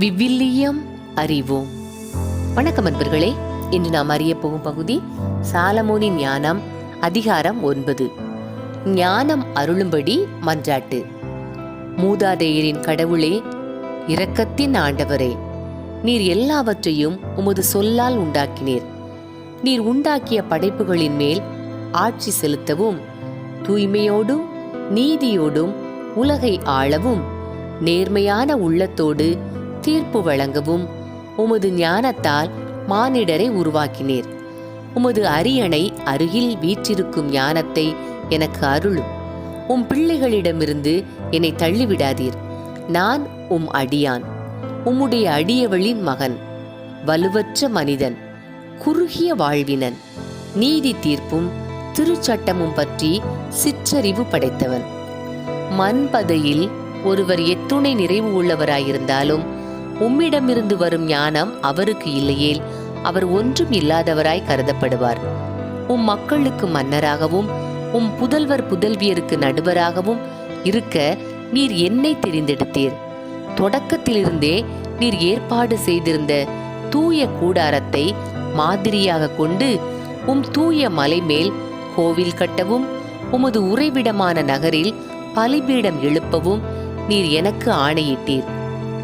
விவிலியம் அறிவோம். வணக்கம் அன்பர்களே இன்று நாம் அறிய போகும் பகுதி சாலமோனின் ஞானம் அதிகாரம் ஒன்பது. ஞானம் அருளும்படி மன்றாட்டு. மூதாதையரின் கடவுளே இரக்கத்தின் ஆண்டவரே நீர் எல்லாவற்றையும் உமது சொல்லால் உண்டாக்கினீர். நீர் உண்டாக்கிய படைப்புகளின் மேல் ஆட்சி செலுத்தவும் தூய்மையோடும் நீதியோடும் உலகை ஆளவும் நேர்மையான உள்ளத்தோடு தீர்ப்பு வழங்கவும் உமது ஞானத்தால் மானிடரை உருவாக்கினீர். உமது அரியணை அருகில் வீற்றிருக்கும் ஞானத்தை எனக்கு அருளும். உம் பிள்ளைகளிடமிருந்து என்னை தள்ளிவிடாதீர். நான் உம் அடியான். உம்முடைய அடியவளின் மகன். வலுவற்ற மனிதன். குறுகிய வாழ்வினன். நீதி தீர்ப்பும் திருச்சட்டமும் பற்றி சிற்றறிவு படைத்தவன். மண்பதையில் ஒருவர் எத்துணை நிறைவு உள்ளவராயிருந்தாலும் உம்மிடமிருந்து வரும் ஞானம் அவருக்கு இல்லையேல் அவர் ஒன்றும் இல்லாதவராய் கருதப்படுவார். உம் மக்களுக்கு மன்னராகவும் உம் புதல்வர் புதல்வியருக்கு நடுவராகவும் இருக்க நீர் என்னை தெரிந்தெடுத்தீர். தொடக்கத்திலிருந்தே நீர் ஏற்பாடு செய்திருந்த தூய கூடாரத்தை மாதிரியாக கொண்டு உம் தூய மலை மேல் கோவில் கட்டவும் உமது உறைவிடமான நகரில் பலிபீடம் எழுப்பவும் நீர் எனக்கு ஆணையிட்டீர்.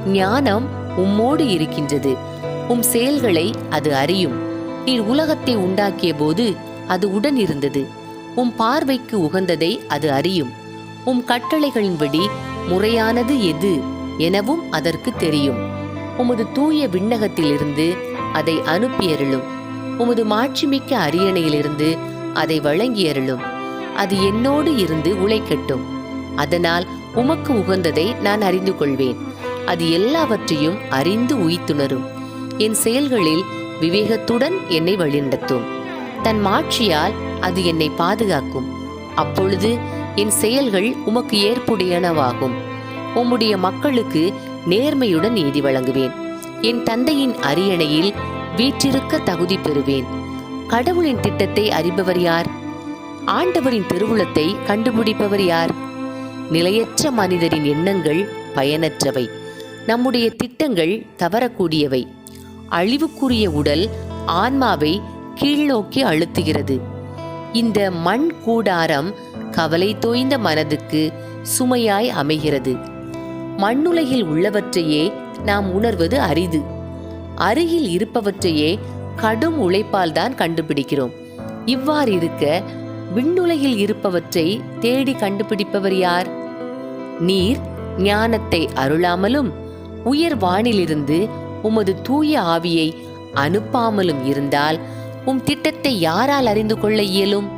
ஞானம் உம்மோடு இருக்கின்றது. உம் செயல்களை அது அறியும். நீர் உலகத்தை உண்டாக்கிய போது அது உடன் இருந்தது உம் பார்வைக்கு உகந்ததை அது அறியும். உம் கட்டளைகளின்படி முறையானது எது எனவும் அதற்கு தெரியும். உமது தூய விண்ணகத்திலிருந்து அதை அனுப்பியருளும். உமது மாட்சிமிக்க அரியணையிலிருந்து அதை வழங்கியருளும். அது என்னோடு இருந்து உழைக்கட்டும். அதனால் உமக்கு உகந்ததை நான் அறிந்து கொள்வேன். அது எல்லாவற்றையும் அறிந்து உய்த்துணரும் என் செயல்களில் விவேகத்துடன் என்னை வழிநடத்தும். தன் மாட்சியால் அது என்னை பாதுகாக்கும். அப்பொழுது என் செயல்கள் உமக்கு ஏற்புடையனவாகும். உம்முடைய மக்களுக்கு நேர்மையுடன் நீதி வழங்குவேன். என் தந்தையின் அரியணையில் வீற்றிருக்க தகுதி பெறுவேன். கடவுளின் திட்டத்தை அறிபவர் யார்? ஆண்டவரின் திருவுளத்தை கண்டுபிடிப்பவர் யார்? நிலையற்ற மனிதரின் எண்ணங்கள் பயனற்றவை. நம்முடைய திட்டங்கள் தவறக்கூடியவை. அழிவுக்குரிய உடல் ஆன்மாவை கீழ்நோக்கி அழுத்துகிறது. இந்த மண் கூடாரம் கவலை தோய்ந்த மனதுக்கு சுமையாய் அமைகிறது. மண்ணுலகில் உள்ளவற்றையே நாம் உணர்வது அரிது. அருகில் இருப்பவற்றையே கடும் உழைப்பால் தான் கண்டுபிடிக்கிறோம். இவ்வாறு இருக்க விண்ணுலகில் இருப்பவற்றை தேடி கண்டுபிடிப்பவர் யார்? நீர் ஞானத்தை அருளாமலும் உயர் வானிலிருந்து உமது தூய ஆவியை அனுப்பாமலும் இருந்தால் உம் திட்டத்தை யாரால் அறிந்து கொள்ள இயலும்?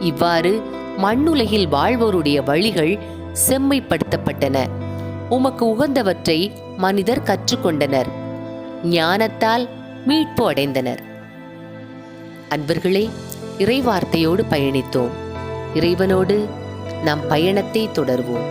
இவ்வாறு மண்ணுலகில் வாழ்வோருடைய வழிகள் செம்மைப்படுத்தப்பட்டன. உமக்கு உகந்தவற்றை மனிதர் கற்றுக்கொண்டனர். ஞானத்தால் மீட்பு அடைந்தனர். அன்பர்களே இறைவார்த்தையோடு பயணித்தோம். இறைவனோடு நம் பயணத்தை தொடர்வோம்.